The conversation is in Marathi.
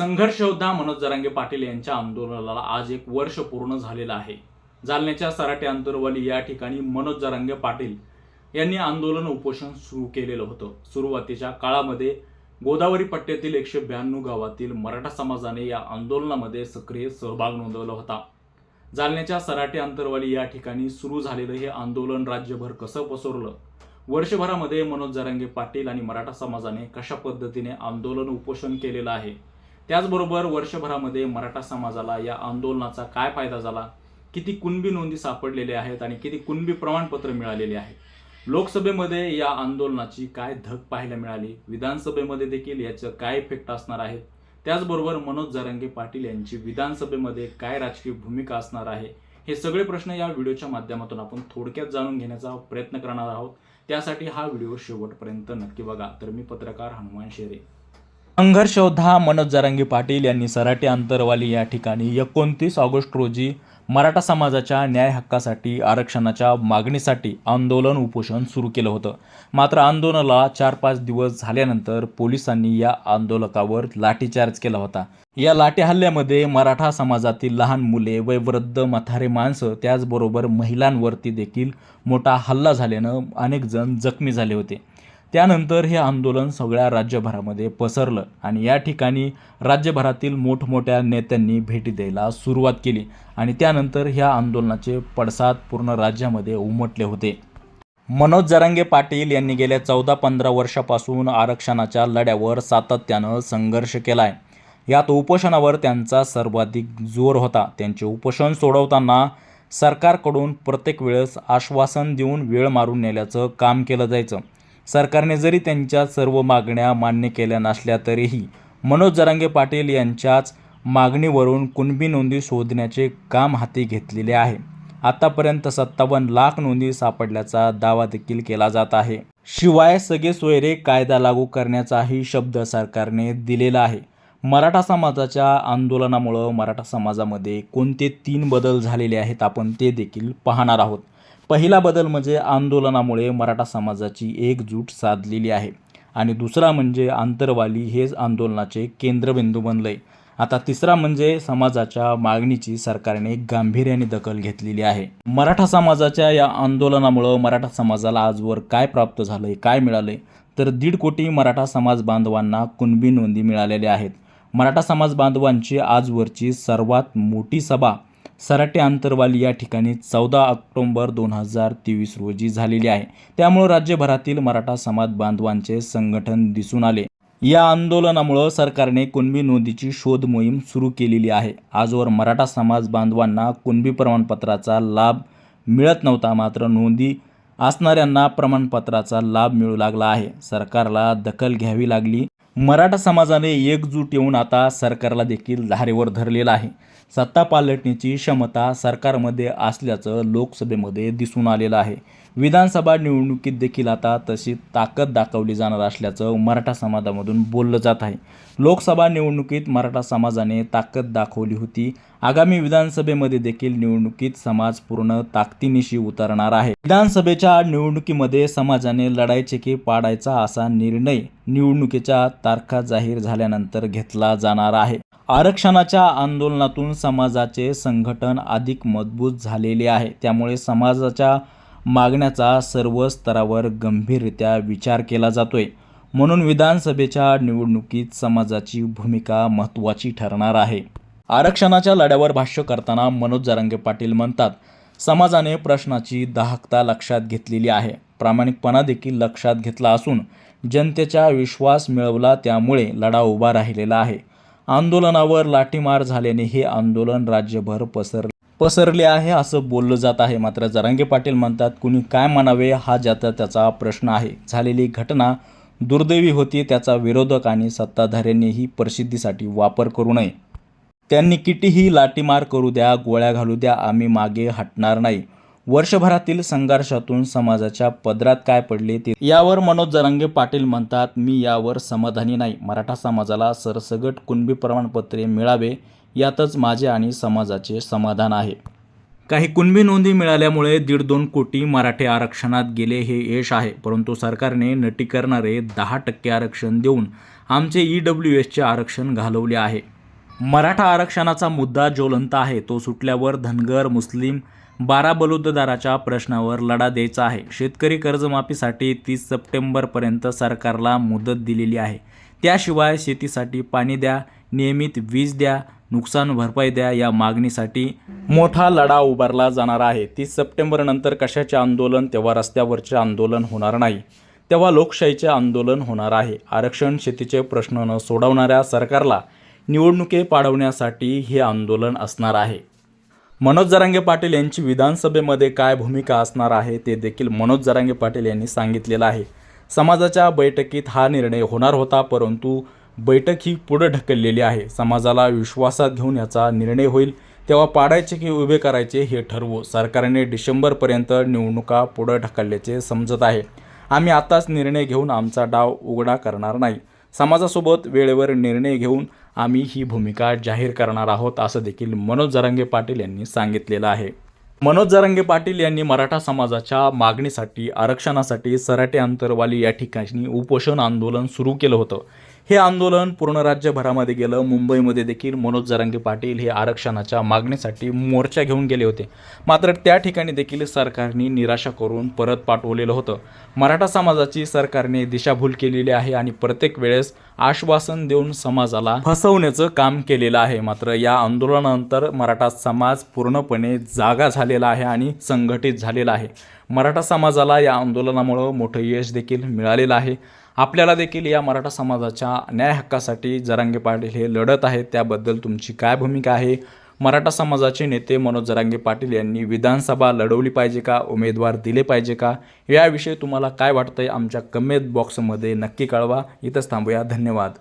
संघर्ष योद्धा मनोज जरांगे पाटील यांच्या आंदोलनाला आज एक वर्ष पूर्ण झालेलं आहे. जालन्याच्या सराटे आंतरवाली या ठिकाणी मनोज जरांगे पाटील यांनी आंदोलन उपोषण सुरू केलेलं होतं. सुरुवातीच्या काळामध्ये गोदावरी पट्ट्यातील एकशे ब्याण्णव गावातील मराठा समाजाने या आंदोलनामध्ये सक्रिय सहभाग नोंदवला होता. जालन्याच्या सराटे आंतरवाली या ठिकाणी सुरू झालेलं हे आंदोलन राज्यभर कसं पसरलं? वर्षभरामध्ये मनोज जरांगे पाटील आणि मराठा समाजाने कशा पद्धतीने आंदोलन उपोषण केलेलं आहे? त्याचबरोबर वर्षभरामध्ये मराठा समाजाला या आंदोलनाचा काय फायदा झाला? किती कुणबी नोंदी सापडलेल्या आहेत आणि किती कुणबी प्रमाणपत्र मिळालेले आहे? लोकसभेमध्ये या आंदोलनाची काय धक पाहायला मिळाली? विधानसभेमध्ये देखील याचं काय इफेक्ट असणार आहे? त्याचबरोबर मनोज जरंगे पाटील यांची विधानसभेमध्ये काय राजकीय भूमिका असणार आहे? हे सगळे प्रश्न या व्हिडिओच्या माध्यमातून आपण थोडक्यात जाणून घेण्याचा प्रयत्न करणार आहोत. त्यासाठी हा व्हिडिओ शेवटपर्यंत नक्की बघा. तर मी पत्रकार हनुमान शेरे. संघर्षयोद्धा मनोज जरांगे पाटील यांनी सराटे आंतरवाली या ठिकाणी एकोणतीस ऑगस्ट रोजी मराठा समाजाच्या न्याय हक्कासाठी आरक्षणाच्या मागणीसाठी आंदोलन उपोषण सुरू केलं होतं. मात्र आंदोलनाला चार पाच दिवस झाल्यानंतर पोलिसांनी या आंदोलकावर लाठीचार्ज केला होता. या लाठी हल्ल्यामध्ये मराठा समाजातील लहान मुले वयवृद्ध म्हातारे माणसं त्याचबरोबर महिलांवरती देखील मोठा हल्ला झाल्यानं अनेक जण जखमी झाले होते. त्यानंतर हे आंदोलन सगळ्या राज्यभरामध्ये पसरलं आणि या ठिकाणी राज्यभरातील मोठमोठ्या नेत्यांनी भेटी द्यायला सुरुवात केली आणि त्यानंतर ह्या आंदोलनाचे पडसाद पूर्ण राज्यामध्ये उमटले होते. मनोज जरांगे पाटील यांनी गेल्या चौदा पंधरा वर्षापासून आरक्षणाच्या लढ्यावर सातत्यानं संघर्ष केला आहे यात उपोषणावर त्यांचा सर्वाधिक जोर होता. त्यांचे उपोषण सोडवताना सरकारकडून प्रत्येक वेळेस आश्वासन देऊन वेळ मारून नेल्याचं काम केलं जायचं. सरकारने जरी त्यांच्या सर्व मागण्या मान्य केल्या नसल्या तरीही मनोज जरांगे पाटील यांच्याच मागणीवरून कुणबी नोंदी शोधण्याचे काम हाती घेतलेले आहे. आतापर्यंत सत्तावन्न लाख नोंदी सापडल्याचा दावा देखील केला जात आहे. शिवाय सगळे सोयरे कायदा लागू करण्याचाही शब्द सरकारने दिलेला आहे. मराठा समाजाच्या आंदोलनामुळं मराठा समाजामध्ये कोणते तीन बदल झालेले आहेत आपण ते देखील पाहणार आहोत. पहिला बदल म्हणजे आंदोलनामुळे मराठा समाजाची एकजूट साधलेली आहे. आणि दुसरा म्हणजे आंतरवाली हेच आंदोलनाचे केंद्रबिंदू बनलंय. आता तिसरा म्हणजे समाजाच्या मागणीची सरकारने गांभीर्याने दखल घेतलेली आहे. मराठा समाजाच्या या आंदोलनामुळं मराठा समाजाला आजवर काय प्राप्त झालंय काय मिळालंय? तर दीड कोटी मराठा समाज बांधवांना कुणबी नोंदी मिळालेल्या आहेत. मराठा समाज बांधवांची आजवरची सर्वात मोठी सभा सराटे आंतरवाली या ठिकाणी चौदा ऑक्टोंबर दोन हजार तेवीस रोजी झालेली आहे. त्यामुळं राज्यभरातील मराठा समाज बांधवांचे संघटन दिसून आले. या आंदोलनामुळं सरकारने कुणबी नोंदीची शोध मोहीम सुरू केलेली आहे. आजवर मराठा समाज बांधवांना कुणबी प्रमाणपत्राचा लाभ मिळत नव्हता मात्र नोंदी असणाऱ्यांना प्रमाणपत्राचा लाभ मिळू लागला आहे. सरकारला दखल घ्यावी लागली. मराठा समाजाने एकजूट येऊन आता सरकारला देखील धारेवर धरलेलं आहे. सत्ता पालटण्याची क्षमता सरकारमध्ये असल्याचं लोकसभेमध्ये दिसून आलेलं आहे. विधानसभा निवडणुकीत देखील आता तशी ताकद दाखवली जाणार असल्याचं मराठा समाजामधून बोललं जात आहे. लोकसभा निवडणुकीत मराठा समाजाने ताकद दाखवली होती. आगामी विधानसभेमध्ये देखील निवडणुकीत समाज पूर्ण ताकदीनिशी उतरणार आहे. विधानसभेच्या निवडणुकीमध्ये समाजाने लढायचे की पाडायचा असा निर्णय निवडणुकीच्या तारखा जाहीर झाल्यानंतर घेतला जाणार आहे. आरक्षणाच्या आंदोलनातून समाजाचे संघटन अधिक मजबूत झालेले आहे. त्यामुळे समाजाच्या मागण्याचा सर्व स्तरावर गंभीररित्या विचार केला जातोय. म्हणून विधानसभेच्या निवडणुकीत समाजाची भूमिका महत्त्वाची ठरणार आहे. आरक्षणाच्या लढ्यावर भाष्य करताना मनोज जरांगे पाटील म्हणतात समाजाने प्रश्नाची दाहकता लक्षात घेतलेली आहे. प्रामाणिकपणा देखील लक्षात घेतला असून जनतेचा विश्वास मिळवला त्यामुळे लढा उभा राहिलेला आहे. आंदोलनावर लाठीमार झाल्याने हे आंदोलन राज्यभर पसरले. पसरले आहे असं बोललं जात आहे. मात्र जरांगे पाटील म्हणतात कुणी काय म्हणावे हा ज्याचा त्याचा प्रश्न आहे. झालेली घटना दुर्दैवी होती. त्याचा विरोधक आणि सत्ताधाऱ्यांनीही प्रसिद्धीसाठी वापर करू नये. त्यांनी कितीही लाठीमार करू द्या गोळ्या घालू द्या आम्ही मागे हटणार नाही. वर्षभरातील संघर्षातून समाजाच्या पदरात काय पडले ते यावर मनोज जरांगे पाटील म्हणतात मी यावर समाधानी नाही. मराठा समाजाला सरसगट कुणबी प्रमाणपत्रे मिळावे यातच माझे आणि समाजाचे समाधान आहे. काही कुणबी नोंदी मिळाल्यामुळे दीड दोन कोटी मराठे आरक्षणात गेले हे यश आहे. परंतु सरकारने नटी करणारे दहा टक्के आरक्षण देऊन आमचे ई डब्ल्यू एसचे आरक्षण घालवले आहे. मराठा आरक्षणाचा मुद्दा ज्वलंत आहे. तो सुटल्यावर धनगर मुस्लिम बारा बलुतदाराच्या प्रश्नावर लढा द्यायचा आहे. शेतकरी कर्जमाफीसाठी तीस सप्टेंबरपर्यंत सरकारला मुदत दिलेली आहे. त्याशिवाय शेतीसाठी पाणी द्या नियमित वीज द्या नुकसान भरपाई द्या या मागणीसाठी मोठा लढा उभारला जाणार आहे. तीस सप्टेंबर नंतर कशाचे आंदोलन? तेव्हा रस्त्यावरचे आंदोलन होणार नाही. तेव्हा लोकशाहीचे आंदोलन होणार आहे. आरक्षण शेतीचे प्रश्न न सोडवणाऱ्या सरकारला निवडणुके पाडवण्यासाठी हे आंदोलन असणार आहे. मनोज जरांगे पाटील यांची विधानसभेमध्ये काय भूमिका असणार आहे ते देखील मनोज जरांगे पाटील यांनी सांगितलेलं आहे. समाजाच्या बैठकीत हा निर्णय होणार होता परंतु बैठक ही पुढे ढकललेली आहे. समाजाला विश्वासात घेऊन याचा निर्णय होईल. तेव्हा पाडायचे की उभे करायचे हे ठरवू. सरकारने डिसेंबरपर्यंत निवडणुका पुढे ढकलल्याचे समजत आहे. आम्ही आताच निर्णय घेऊन आमचा डाव उघडा करणार नाही. समाजासोबत वेळेवर निर्णय घेऊन आम्ही ही भूमिका जाहीर करणार आहोत असं देखील मनोज जरांगे पाटील यांनी सांगितलेलं आहे. मनोज जरांगे पाटील यांनी मराठा समाजाच्या मागणीसाठी आरक्षणासाठी सराटे अंतरवाली या ठिकाणी उपोषण आंदोलन सुरू केलं होतं. हे आंदोलन पूर्ण राज्यभरामध्ये गेलं. मुंबईमध्ये देखील मनोज जरांगे पाटील हे आरक्षणाच्या मागणीसाठी मोर्चा घेऊन गेले होते. मात्र त्या ठिकाणी देखील सरकारने निराशा करून परत पाठवलेलं होतं. मराठा समाजाची सरकारने दिशाभूल केलेली आहे आणि प्रत्येक वेळेस आश्वासन देऊन समाजाला फसवण्याचं काम केलेलं आहे. मात्र या आंदोलनानंतर मराठा समाज पूर्णपणे जागा झालेला आहे आणि संघटित झालेला आहे. मराठा समाजाला या आंदोलनामुळं मोठं यश देखील मिळालेलं आहे. आपल्याला देखील या मराठा समाजाच्या न्याय हक्कासाठी जरांगे पाटील हे लढत आहेत त्याबद्दल तुमची काय भूमिका आहे? मराठा समाजाचे नेते मनोज जरांगे पाटील यांनी विधानसभा लढवली पाहिजे का? उमेदवार दिले पाहिजे का? याविषयी तुम्हाला काय वाटतंय? आमच्या कमेंट बॉक्समध्ये नक्की कळवा. इथंच थांबूया. धन्यवाद.